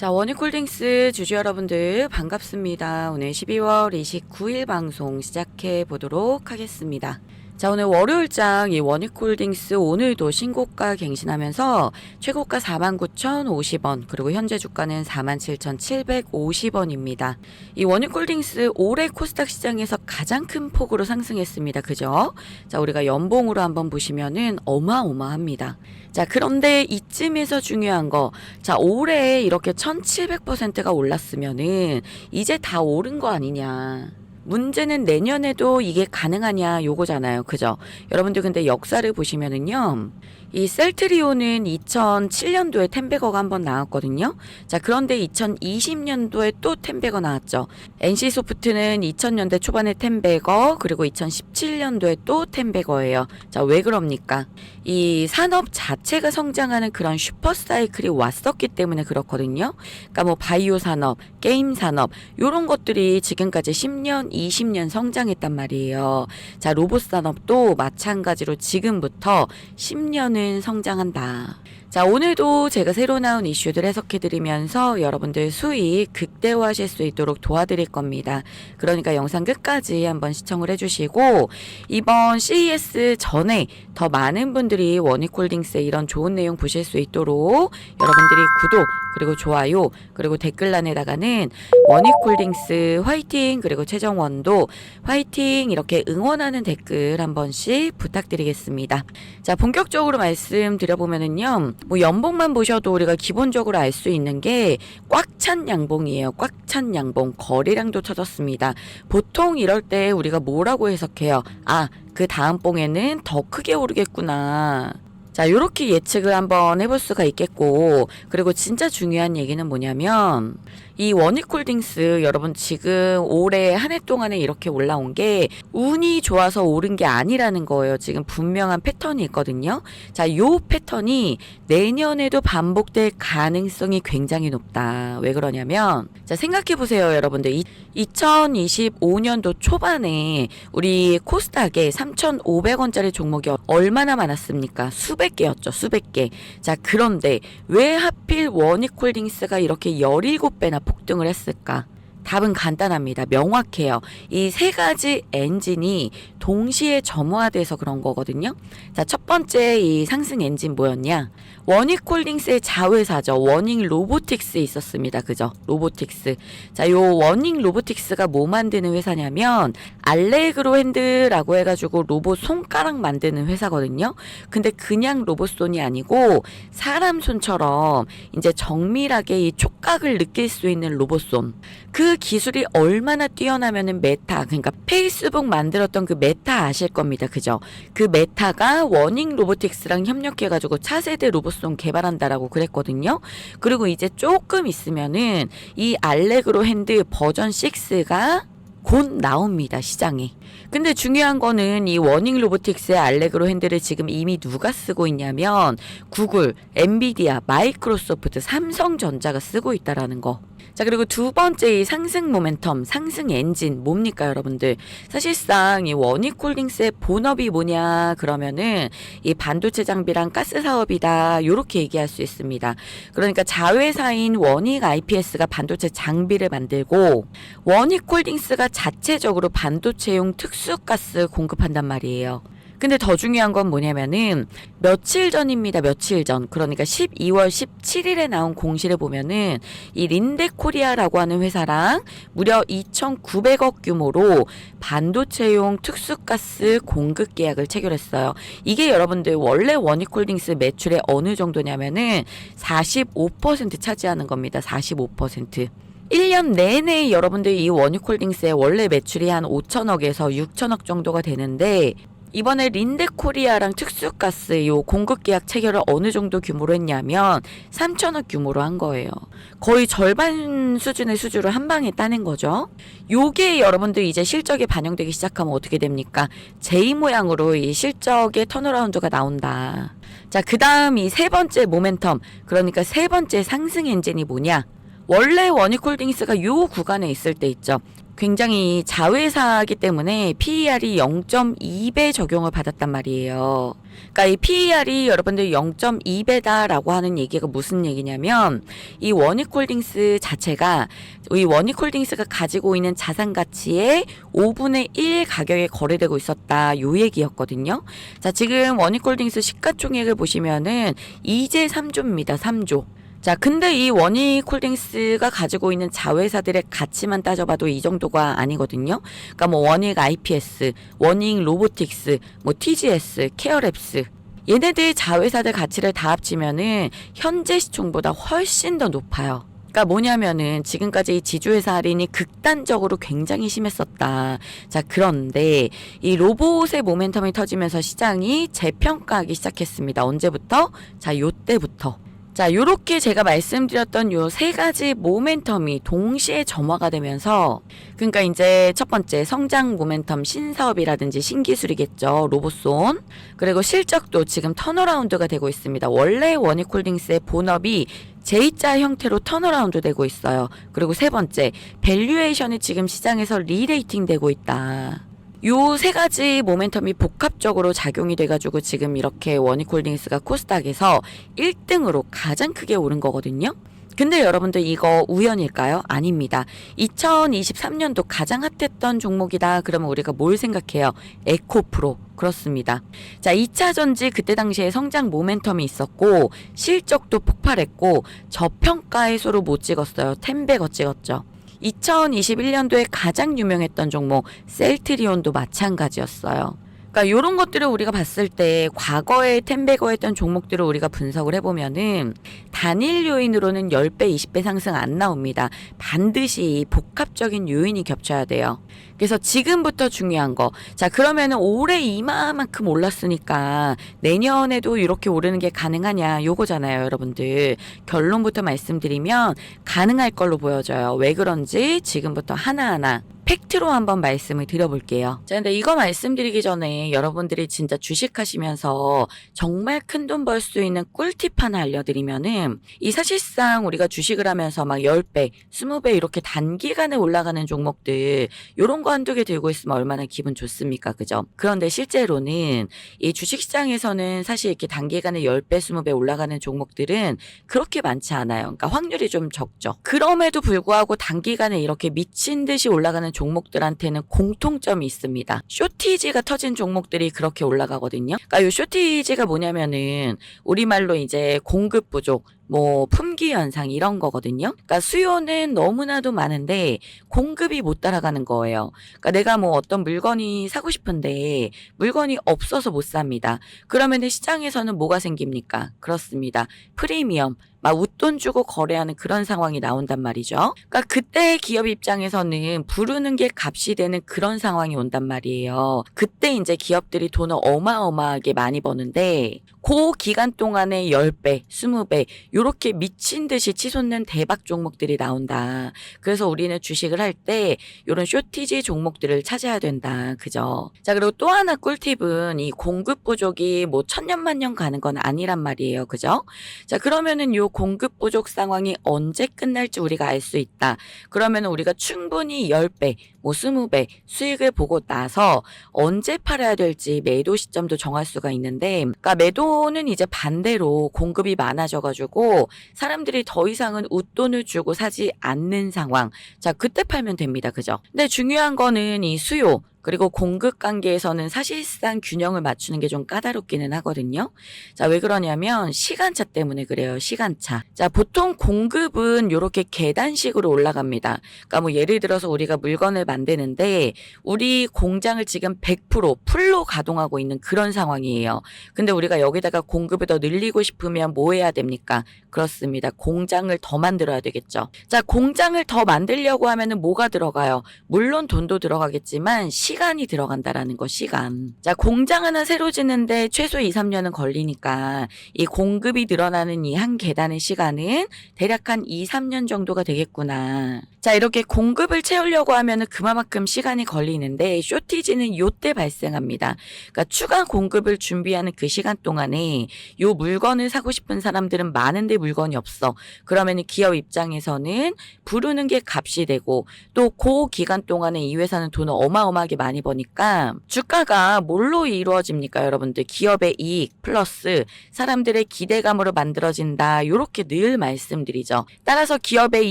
자, 원익홀딩스 주주 여러분들 반갑습니다. 오늘 12월 29일 방송 시작해 보도록 하겠습니다. 자, 오늘 월요일장 이 원익홀딩스 오늘도 신고가 갱신하면서 최고가 49,050원, 그리고 현재 주가는 47,750원입니다. 이 원익홀딩스 올해 코스닥 시장에서 가장 큰 폭으로 상승했습니다. 그죠? 자, 우리가 연봉으로 한번 보시면은 어마어마합니다. 자, 그런데 이쯤에서 중요한 거. 자, 올해 이렇게 1700%가 올랐으면은 이제 다 오른 거 아니냐. 문제는 내년에도 이게 가능하냐 요거잖아요. 그죠? 여러분들 근데 역사를 보시면은요. 이 셀트리온은 2007년도에 텐베거가 한번 나왔거든요. 자, 그런데 2020년도에 또 텐베거 나왔죠. NC소프트는 2000년대 초반에 텐베거, 그리고 2017년도에 또 텐베거예요. 자, 왜 그럽니까? 이 산업 자체가 성장하는 그런 슈퍼 사이클이 왔었기 때문에 그렇거든요. 그러니까 뭐 바이오 산업, 게임 산업 요런 것들이 지금까지 10년, 20년 성장했단 말이에요. 자, 로봇 산업도 마찬가지로 지금부터 10년 은 성장한다. 자, 오늘도 제가 새로 나온 이슈들 해석해드리면서 여러분들 수익 극대화하실 수 있도록 도와드릴 겁니다. 그러니까 영상 끝까지 한번 시청을 해주시고, 이번 CES 전에 더 많은 분들이 원익홀딩스의 이런 좋은 내용 보실 수 있도록 여러분들이 구독, 그리고 좋아요, 그리고 댓글란에다가는 원익홀딩스 화이팅, 그리고 최정원도 화이팅, 이렇게 응원하는 댓글 한 번씩 부탁드리겠습니다. 자, 본격적으로 말씀드려보면은요, 뭐 연봉만 보셔도 우리가 기본적으로 알 수 있는 게 꽉 찬 양봉이에요. 꽉 찬 양봉. 거래량도 터졌습니다. 보통 이럴 때 우리가 뭐라고 해석해요? 아, 그 다음 봉에는 더 크게 오르겠구나. 자, 요렇게 예측을 한번 해볼 수가 있겠고, 그리고 진짜 중요한 얘기는 뭐냐면, 이 원익홀딩스 여러분 지금 올해 한 해 동안에 이렇게 올라온 게 운이 좋아서 오른 게 아니라는 거예요. 지금 분명한 패턴이 있거든요. 자, 요 패턴이 내년에도 반복될 가능성이 굉장히 높다. 왜 그러냐면, 자, 생각해 보세요, 여러분들. 이, 2025년도 초반에 우리 코스닥에 3,500원짜리 종목이 얼마나 많았습니까? 수백 개였죠, 수백 개. 자, 그런데 왜 하필 원익홀딩스가 이렇게 17배나 폭등을 했을까? 답은 간단합니다. 명확해요. 이 세 가지 엔진이 동시에 점화돼서 그런 거거든요. 자, 첫 번째 이 상승 엔진 뭐였냐? 원익홀딩스의 자회사죠. 워닝 로보틱스 있었습니다. 그죠? 로보틱스. 자, 요 워닝 로보틱스가 뭐 만드는 회사냐면 알레그로 핸드라고 해 가지고 로봇 손가락 만드는 회사거든요. 근데 그냥 로봇 손이 아니고 사람 손처럼 이제 정밀하게 이 촉각을 느낄 수 있는 로봇 손. 그 기술이 얼마나 뛰어나면은 메타, 그러니까 페이스북 만들었던 그 메타 아실 겁니다. 그죠? 그 메타가 워닝 로보틱스랑 협력해 가지고 차세대 로봇 손 개발한다라고 그랬거든요. 그리고 이제 조금 있으면은 이 알레그로 핸드 버전 6가 곧 나옵니다, 시장에. 근데 중요한 거는 이 워닝 로보틱스의 알레그로 핸들을 지금 이미 누가 쓰고 있냐면 구글, 엔비디아, 마이크로소프트, 삼성전자가 쓰고 있다라는 거. 자, 그리고 두 번째 이 상승 모멘텀, 상승 엔진 뭡니까, 여러분들? 사실상 이 원익홀딩스의 본업이 뭐냐 그러면은 이 반도체 장비랑 가스 사업이다. 요렇게 얘기할 수 있습니다. 그러니까 자회사인 원익 IPS가 반도체 장비를 만들고 원익홀딩스가 자체적으로 반도체용 특수가스 공급한단 말이에요. 근데 더 중요한 건 뭐냐면은 며칠 전입니다. 며칠 전. 그러니까 12월 17일에 나온 공시를 보면은 이 린데코리아라고 하는 회사랑 무려 2,900억 규모로 반도체용 특수가스 공급 계약을 체결했어요. 이게 여러분들 원래 원익홀딩스 매출의 어느 정도냐면은 45% 차지하는 겁니다. 45%. 1년 내내 여러분들 이 원익홀딩스의 원래 매출이 한 5천억에서 6천억 정도가 되는데 이번에 린데코리아랑 특수가스 요 공급 계약 체결을 어느 정도 규모로 했냐면 3천억 규모로 한 거예요. 거의 절반 수준의 수주를 한 방에 따낸 거죠. 요게 여러분들 이제 실적에 반영되기 시작하면 어떻게 됩니까? J 모양으로 이 실적의 턴어라운드가 나온다. 자, 그 다음 이 세 번째 모멘텀, 그러니까 세 번째 상승 엔진이 뭐냐? 원래 원익홀딩스가 요 구간에 있을 때 있죠. 굉장히 자회사이기 때문에 PER이 0.2배 적용을 받았단 말이에요. 그러니까 이 PER이 여러분들 0.2배다라고 하는 얘기가 무슨 얘기냐면 이 원익홀딩스 자체가 이 원익홀딩스가 가지고 있는 자산 가치의 5분의 1 가격에 거래되고 있었다 요 얘기였거든요. 자 지금 원익홀딩스 시가총액을 보시면은 이제 3조입니다. 3조. 자, 근데 이 원익홀딩스가 가지고 있는 자회사들의 가치만 따져봐도 이 정도가 아니거든요. 그러니까 뭐 원익 IPS, 원익 로보틱스, 뭐 TGS, 케어랩스 얘네들 자회사들 가치를 다 합치면은 현재 시총보다 훨씬 더 높아요. 그러니까 뭐냐면은 지금까지 이 지주회사 할인이 극단적으로 굉장히 심했었다. 자, 그런데 이 로봇의 모멘텀이 터지면서 시장이 재평가하기 시작했습니다. 언제부터? 자, 요때부터. 자, 요렇게 제가 말씀드렸던 요 세 가지 모멘텀이 동시에 점화가 되면서 그러니까 이제 첫 번째 성장 모멘텀 신사업이라든지 신기술이겠죠. 로봇손. 그리고 실적도 지금 턴어라운드가 되고 있습니다. 원래 원익홀딩스의 본업이 J자 형태로 턴어라운드 되고 있어요. 그리고 세 번째, 밸류에이션이 지금 시장에서 리레이팅 되고 있다. 요 세 가지 모멘텀이 복합적으로 작용이 돼가지고 지금 이렇게 원익홀딩스가 코스닥에서 1등으로 가장 크게 오른 거거든요. 근데 여러분들 이거 우연일까요? 아닙니다. 2023년도 가장 핫했던 종목이다. 그러면 우리가 뭘 생각해요? 에코프로. 그렇습니다. 자, 2차 전지 그때 당시에 성장 모멘텀이 있었고 실적도 폭발했고 저평가 해소로 못 찍었어요. 텐베거 찍었죠. 2021년도에 가장 유명했던 종목 셀트리온도 마찬가지였어요. 그러니까 이런 것들을 우리가 봤을 때 과거에 텐베거 했던 종목들을 우리가 분석을 해보면은 단일 요인으로는 10배, 20배 상승 안 나옵니다. 반드시 복합적인 요인이 겹쳐야 돼요. 그래서 지금부터 중요한 거. 자, 그러면은 올해 이마만큼 올랐으니까 내년에도 이렇게 오르는 게 가능하냐? 요거잖아요, 여러분들. 결론부터 말씀드리면 가능할 걸로 보여져요. 왜 그런지 지금부터 하나하나 팩트로 한번 말씀을 드려볼게요. 자, 근데 이거 말씀드리기 전에 여러분들이 진짜 주식하시면서 정말 큰 돈 벌 수 있는 꿀팁 하나 알려드리면은 이 사실상 우리가 주식을 하면서 막 10배, 20배 이렇게 단기간에 올라가는 종목들 요런 거 한두 개 들고 있으면 얼마나 기분 좋습니까? 그죠? 그런데 실제로는 이 주식시장에서는 사실 이렇게 단기간에 10배, 20배 올라가는 종목들은 그렇게 많지 않아요. 그러니까 확률이 좀 적죠. 그럼에도 불구하고 단기간에 이렇게 미친 듯이 올라가는 종목들한테는 공통점이 있습니다. 쇼티지가 터진 종목들이 그렇게 올라가거든요. 그러니까 이 쇼티지가 뭐냐면은 우리말로 이제 공급 부족, 뭐 품귀 현상 이런 거거든요. 그러니까 수요는 너무나도 많은데 공급이 못 따라가는 거예요. 그러니까 내가 뭐 어떤 물건이 사고 싶은데 물건이 없어서 못 삽니다. 그러면 시장에서는 뭐가 생깁니까? 그렇습니다. 프리미엄 막 웃돈 주고 거래하는 그런 상황이 나온단 말이죠. 그러니까 그때 기업 입장에서는 부르는 게 값이 되는 그런 상황이 온단 말이에요. 그때 이제 기업들이 돈을 어마어마하게 많이 버는데 그 기간 동안에 10배, 20배 요렇게 미친 듯이 치솟는 대박 종목들이 나온다. 그래서 우리는 주식을 할때 요런 쇼티지 종목들을 찾아야 된다. 그죠? 자, 그리고 또 하나 꿀팁은 이 공급 부족이 뭐 천년만년 가는 건 아니란 말이에요. 그죠? 자, 그러면은 요 공급 부족 상황이 언제 끝날지 우리가 알 수 있다. 그러면 우리가 충분히 10배, 뭐 20배 수익을 보고 나서 언제 팔아야 될지 매도 시점도 정할 수가 있는데, 그러니까 매도는 이제 반대로 공급이 많아져 가지고 사람들이 더 이상은 웃돈을 주고 사지 않는 상황. 자, 그때 팔면 됩니다. 그죠? 근데 중요한 거는 이 수요, 그리고 공급 관계에서는 사실상 균형을 맞추는 게 좀 까다롭기는 하거든요. 자, 왜 그러냐면 시간차 때문에 그래요. 시간차. 자, 보통 공급은 이렇게 계단식으로 올라갑니다. 그러니까 뭐 예를 들어서 우리가 물건을 만드는데 우리 공장을 지금 100% 풀로 가동하고 있는 그런 상황이에요. 근데 우리가 여기다가 공급을 더 늘리고 싶으면 뭐 해야 됩니까? 그렇습니다. 공장을 더 만들어야 되겠죠. 자, 공장을 더 만들려고 하면은 뭐가 들어가요? 물론 돈도 들어가겠지만 시간이 들어간다라는 거, 시간. 자, 공장 하나 새로 짓는데 최소 2, 3년은 걸리니까 이 공급이 늘어나는 이 한 계단의 시간은 대략 한 2, 3년 정도가 되겠구나. 자, 이렇게 공급을 채우려고 하면은 그만큼 시간이 걸리는데 쇼티지는 요때 발생합니다. 그러니까 추가 공급을 준비하는 그 시간 동안에 요 물건을 사고 싶은 사람들은 많은데 물건이 없어. 그러면은 기업 입장에서는 부르는 게 값이 되고 또 그 기간 동안에 이 회사는 돈을 어마어마하게 많이 버니까 주가가 뭘로 이루어집니까, 여러분들? 기업의 이익 플러스 사람들의 기대감으로 만들어진다. 요렇게 늘 말씀드리죠. 따라서 기업의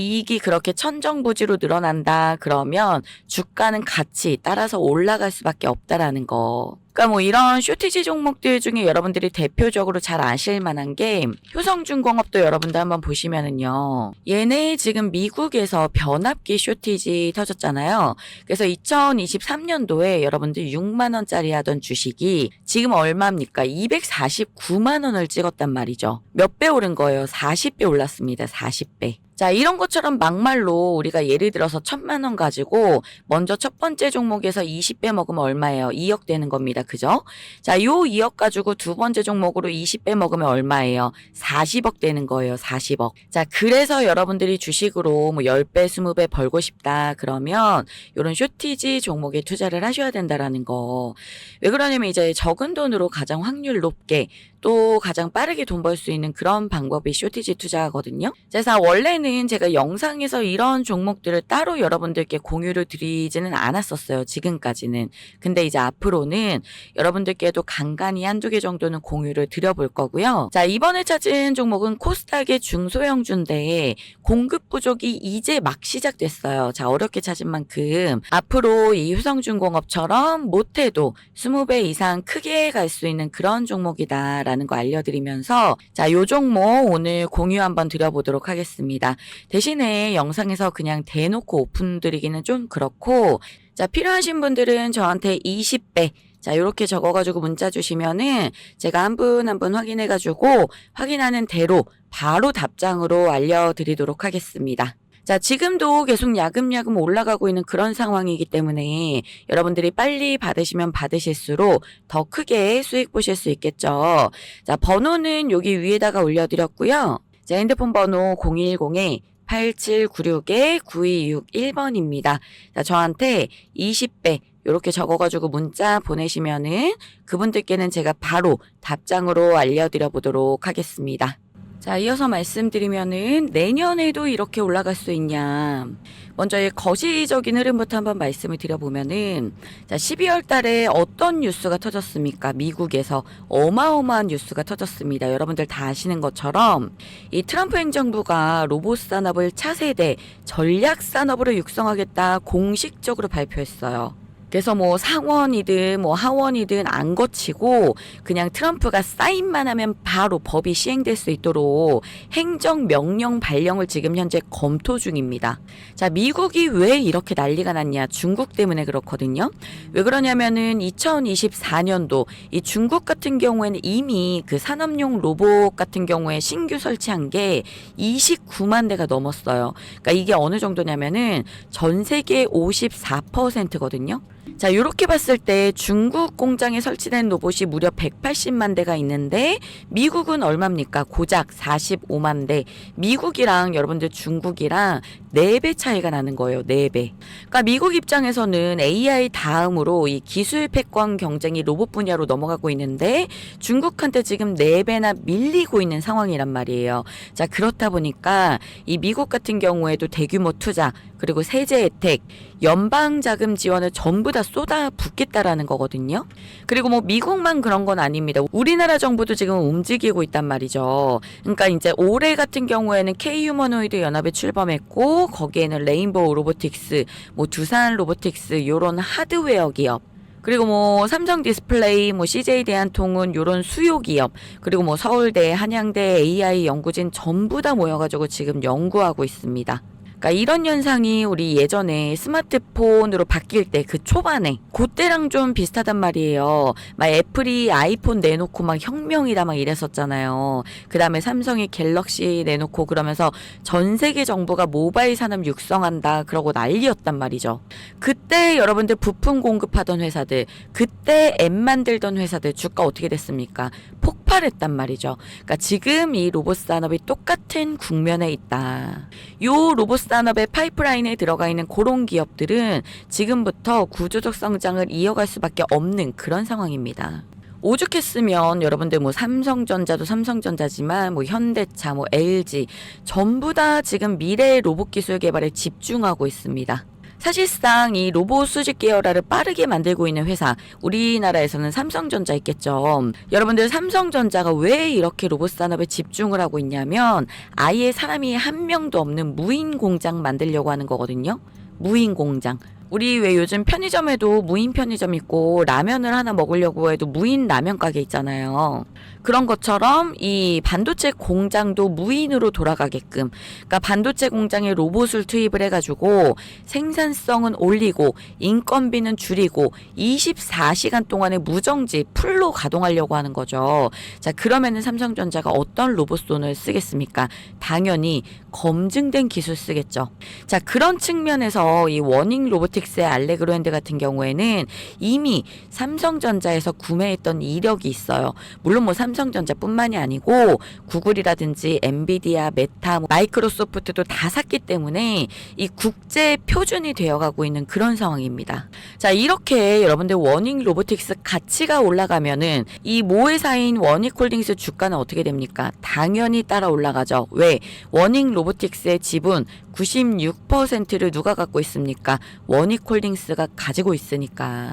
이익이 그렇게 천정 부지로 늘어난다. 그러면 주가는 같이 따라서 올라갈 수밖에 없다라는 거. 그러니까 뭐 이런 쇼티지 종목들 중에 여러분들이 대표적으로 잘 아실 만한 게 효성중공업도 여러분들 한번 보시면은요. 얘네 지금 미국에서 변압기 쇼티지 터졌잖아요. 그래서 2023년도에 여러분들 6만 원짜리 하던 주식이 지금 얼마입니까? 249만 원을 찍었단 말이죠. 몇 배 오른 거예요? 40배 올랐습니다. 40배. 자, 이런 것처럼 막말로 우리가 예를 들어서 천만 원 가지고 먼저 첫 번째 종목에서 20배 먹으면 얼마예요? 2억 되는 겁니다. 그죠? 자, 요 2억 가지고 두 번째 종목으로 20배 먹으면 얼마예요? 40억 되는 거예요. 40억. 자, 그래서 여러분들이 주식으로 뭐 10배, 20배 벌고 싶다. 그러면 요런 쇼티지 종목에 투자를 하셔야 된다라는 거. 왜 그러냐면 이제 적은 돈으로 가장 확률 높게 또 가장 빠르게 돈 벌 수 있는 그런 방법이 쇼티지 투자거든요. 그래서 원래는 제가 영상에서 이런 종목들을 따로 여러분들께 공유를 드리지는 않았었어요. 지금까지는. 근데 이제 앞으로는 여러분들께도 간간히 한두 개 정도는 공유를 드려볼 거고요. 자, 이번에 찾은 종목은 코스닥의 중소형 주인데 공급 부족이 이제 막 시작됐어요. 자, 어렵게 찾은 만큼 앞으로 이 효성중공업처럼 못해도 20배 이상 크게 갈 수 있는 그런 종목이다. 라는 거 알려드리면서 자, 요 종목 오늘 공유 한번 드려보도록 하겠습니다. 대신에 영상에서 그냥 대놓고 오픈 드리기는 좀 그렇고 자, 필요하신 분들은 저한테 20배 자, 요렇게 적어가지고 문자 주시면은 제가 한 분 한 분 확인해가지고 확인하는 대로 바로 답장으로 알려드리도록 하겠습니다. 자, 지금도 계속 야금야금 올라가고 있는 그런 상황이기 때문에 여러분들이 빨리 받으시면 받으실수록 더 크게 수익 보실 수 있겠죠. 자, 번호는 여기 위에다가 올려드렸고요. 자, 핸드폰 번호 010에 8796-9261번입니다. 자, 저한테 20배 이렇게 적어가지고 문자 보내시면은 그분들께는 제가 바로 답장으로 알려드려 보도록 하겠습니다. 자, 이어서 말씀드리면은 내년에도 이렇게 올라갈 수 있냐. 먼저 이 거시적인 흐름부터 한번 말씀을 드려보면은 자, 12월 달에 어떤 뉴스가 터졌습니까? 미국에서 어마어마한 뉴스가 터졌습니다. 여러분들 다 아시는 것처럼 이 트럼프 행정부가 로봇 산업을 차세대 전략 산업으로 육성하겠다 공식적으로 발표했어요. 그래서 뭐 상원이든 뭐 하원이든 안 거치고 그냥 트럼프가 사인만 하면 바로 법이 시행될 수 있도록 행정 명령 발령을 지금 현재 검토 중입니다. 자, 미국이 왜 이렇게 난리가 났냐? 중국 때문에 그렇거든요. 왜 그러냐면은 2024년도 이 중국 같은 경우에는 이미 그 산업용 로봇 같은 경우에 신규 설치한 게 29만 대가 넘었어요. 그러니까 이게 어느 정도냐면은 전 세계 54%거든요. 자, 요렇게 봤을 때 중국 공장에 설치된 로봇이 무려 180만 대가 있는데 미국은 얼마입니까? 고작 45만 대. 미국이랑 여러분들 중국이랑 4배 차이가 나는 거예요. 4배. 그러니까 미국 입장에서는 AI 다음으로 이 기술 패권 경쟁이 로봇 분야로 넘어가고 있는데 중국한테 지금 4배나 밀리고 있는 상황이란 말이에요. 자, 그렇다 보니까 이 미국 같은 경우에도 대규모 투자 그리고 세제 혜택, 연방 자금 지원을 전부 다 쏟아 붓겠다라는 거거든요. 그리고 뭐 미국만 그런 건 아닙니다. 우리나라 정부도 지금 움직이고 있단 말이죠. 그러니까 이제 올해 같은 경우에는 K 휴머노이드 연합에 출범했고 거기에는 레인보우 로보틱스, 뭐 두산 로보틱스 요런 하드웨어 기업 그리고 뭐 삼성 디스플레이, 뭐 CJ 대한통운 요런 수요 기업, 그리고 뭐 서울대, 한양대, AI 연구진 전부 다 모여가지고 지금 연구하고 있습니다. 그러니까 이런 현상이 우리 예전에 스마트폰으로 바뀔 때 그 초반에 그때랑 좀 비슷하단 말이에요. 막 애플이 아이폰 내놓고 막 혁명이다 막 이랬었잖아요. 그 다음에 삼성이 갤럭시 내놓고 그러면서 전 세계 정부가 모바일 산업 육성한다 그러고 난리였단 말이죠. 그때 여러분들 부품 공급하던 회사들, 그때 앱 만들던 회사들 주가 어떻게 됐습니까? 폭 폭발했단 말이죠. 그러니까 지금 이 로봇 산업이 똑같은 국면에 있다. 요 로봇 산업의 파이프라인에 들어가 있는 그런 기업들은 지금부터 구조적 성장을 이어갈 수밖에 없는 그런 상황입니다. 오죽했으면 여러분들 뭐 삼성전자도 삼성전자지만 뭐 현대차, 뭐 LG 전부 다 지금 미래 로봇 기술 개발에 집중하고 있습니다. 사실상 이 로봇 수직 계열화를 빠르게 만들고 있는 회사 우리나라에서는 삼성전자 있겠죠. 여러분들 삼성전자가 왜 이렇게 로봇 산업에 집중을 하고 있냐면 아예 사람이 한 명도 없는 무인 공장 만들려고 하는 거거든요. 무인 공장. 우리 왜 요즘 편의점에도 무인 편의점 있고 라면을 하나 먹으려고 해도 무인 라면 가게 있잖아요. 그런 것처럼 이 반도체 공장도 무인으로 돌아가게끔 그러니까 반도체 공장에 로봇을 투입을 해 가지고 생산성은 올리고 인건비는 줄이고 24시간 동안에 무정지 풀로 가동하려고 하는 거죠. 자 그러면은 삼성전자가 어떤 로봇손을 쓰겠습니까? 당연히 검증된 기술 쓰겠죠. 자 그런 측면에서 이 워닝 로보틱 스의 알레그로 핸드 같은 경우에는 이미 삼성전자에서 구매했던 이력이 있어요. 물론 뭐 삼성전자뿐만이 아니고 구글이라든지 엔비디아, 메타, 뭐 마이크로소프트도 다 샀기 때문에 이 국제 표준이 되어가고 있는 그런 상황입니다. 자 이렇게 여러분들 워닝 로보틱스 가치가 올라가면은 이 모회사인 워닉홀딩스 주가는 어떻게 됩니까? 당연히 따라 올라가죠. 왜? 워닝 로보틱스의 지분 96%를 누가 갖고 있습니까? 워닉홀딩스가 가지고 있으니까.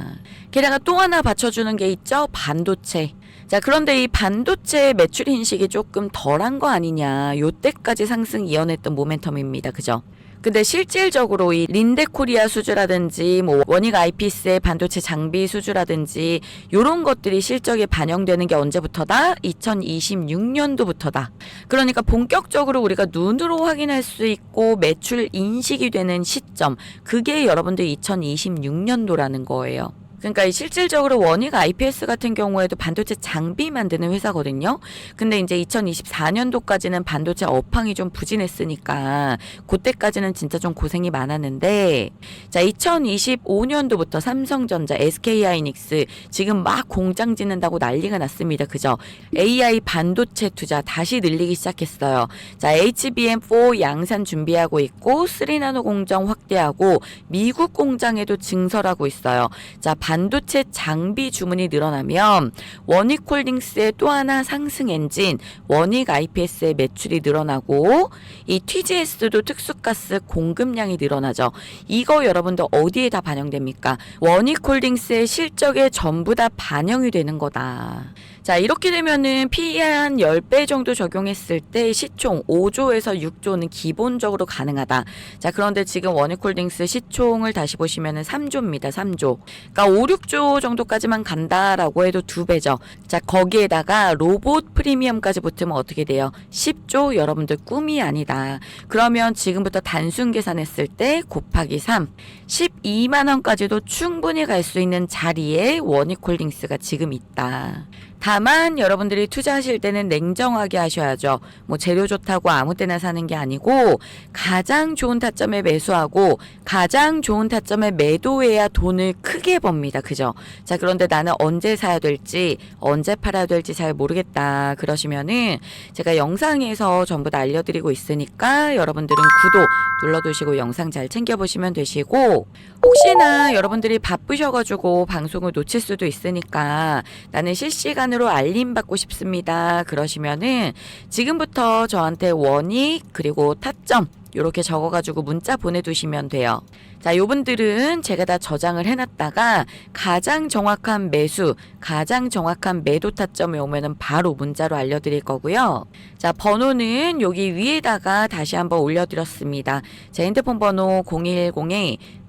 게다가 또 하나 받쳐주는 게 있죠? 반도체. 자, 그런데 이 반도체 매출 인식이 조금 덜한 거 아니냐. 요때까지 상승 이어냈던 모멘텀입니다. 그죠? 근데 실질적으로 이 린데 코리아 수주라든지 뭐 원익 아이피스의 반도체 장비 수주라든지 요런 것들이 실적에 반영되는 게 언제부터다? 2026년도부터다. 그러니까 본격적으로 우리가 눈으로 확인할 수 있고 매출 인식이 되는 시점 그게 여러분들 2026년도라는 거예요. 그러니까 이 실질적으로 원익 IPS 같은 경우에도 반도체 장비 만드는 회사거든요. 근데 이제 2024년도까지는 반도체 업황이 좀 부진했으니까 그때까지는 진짜 좀 고생이 많았는데 자 2025년도부터 삼성전자, SK하이닉스 지금 막 공장 짓는다고 난리가 났습니다. 그죠? AI 반도체 투자 다시 늘리기 시작했어요. 자 HBM4 양산 준비하고 있고 3나노 공정 확대하고 미국 공장에도 증설하고 있어요. 자 반 도체 장비 주문이 늘어나면 원익홀딩스의 또 하나 상승 엔진 원익 IPS의 매출이 늘어나고 이 TGS도 특수가스 공급량이 늘어나죠. 이거 여러분들 어디에 다 반영됩니까? 원익홀딩스의 실적에 전부 다 반영이 되는 거다. 자, 이렇게 되면은 PE 한 10배 정도 적용했을 때 시총 5조에서 6조는 기본적으로 가능하다. 자, 그런데 지금 원익홀딩스 시총을 다시 보시면은 3조입니다. 3조. 그러니까 5, 6조 정도까지만 간다라고 해도 두 배죠. 자, 거기에다가 로봇 프리미엄까지 붙으면 어떻게 돼요? 10조 여러분들 꿈이 아니다. 그러면 지금부터 단순 계산했을 때 곱하기 3, 12만 원까지도 충분히 갈 수 있는 자리에 원익홀딩스가 지금 있다. 다만 여러분들이 투자하실 때는 냉정하게 하셔야죠. 뭐 재료 좋다고 아무 때나 사는 게 아니고 가장 좋은 타점에 매수하고 가장 좋은 타점에 매도해야 돈을 크게 법니다. 그죠? 자, 그런데 나는 언제 사야 될지, 언제 팔아야 될지 잘 모르겠다. 그러시면은 제가 영상에서 전부 다 알려드리고 있으니까 여러분들은 구독 눌러두시고 영상 잘 챙겨보시면 되시고 혹시나 여러분들이 바쁘셔가지고 방송을 놓칠 수도 있으니까 나는 실시간 으로 알림 받고 싶습니다. 그러시면은 지금부터 저한테 원익 그리고 타점 이렇게 적어가지고 문자 보내두시면 돼요. 자, 요분들은 제가 다 저장을 해놨다가 가장 정확한 매수, 가장 정확한 매도 타점에 오면은 바로 문자로 알려드릴 거고요. 자, 번호는 여기 위에다가 다시 한번 올려드렸습니다. 제 핸드폰 번호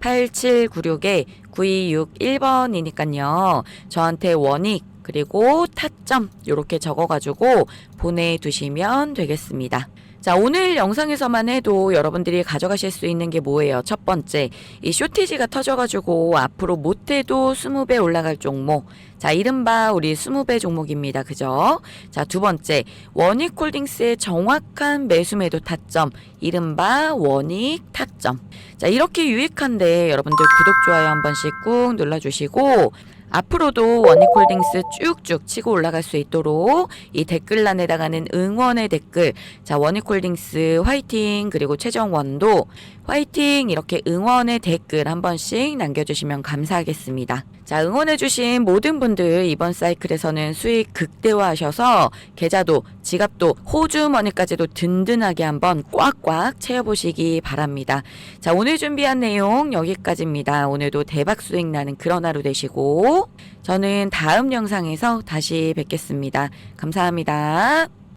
010-8796-9261번이니까요. 저한테 원익, 그리고 타점 이렇게 적어가지고 보내두시면 되겠습니다. 자, 오늘 영상에서만 해도 여러분들이 가져가실 수 있는 게 뭐예요? 첫 번째, 이 쇼티지가 터져가지고 앞으로 못해도 20배 올라갈 종목. 자, 이른바 우리 20배 종목입니다. 그죠? 자, 두 번째, 원익홀딩스의 정확한 매수 매도 타점. 이른바 원익 타점. 자, 이렇게 유익한데 여러분들 구독, 좋아요 한 번씩 꾹 눌러주시고, 앞으로도 원익홀딩스 쭉쭉 치고 올라갈 수 있도록 이 댓글란에다가는 응원의 댓글, 자 원익홀딩스 화이팅 그리고 최정원도 화이팅 이렇게 응원의 댓글 한 번씩 남겨주시면 감사하겠습니다. 자 응원해주신 모든 분들 이번 사이클에서는 수익 극대화하셔서 계좌도 지갑도 호주 머니까지도 든든하게 한번 꽉꽉 채워보시기 바랍니다. 자 오늘 준비한 내용 여기까지입니다. 오늘도 대박 수익 나는 그런 하루 되시고 저는 다음 영상에서 다시 뵙겠습니다. 감사합니다.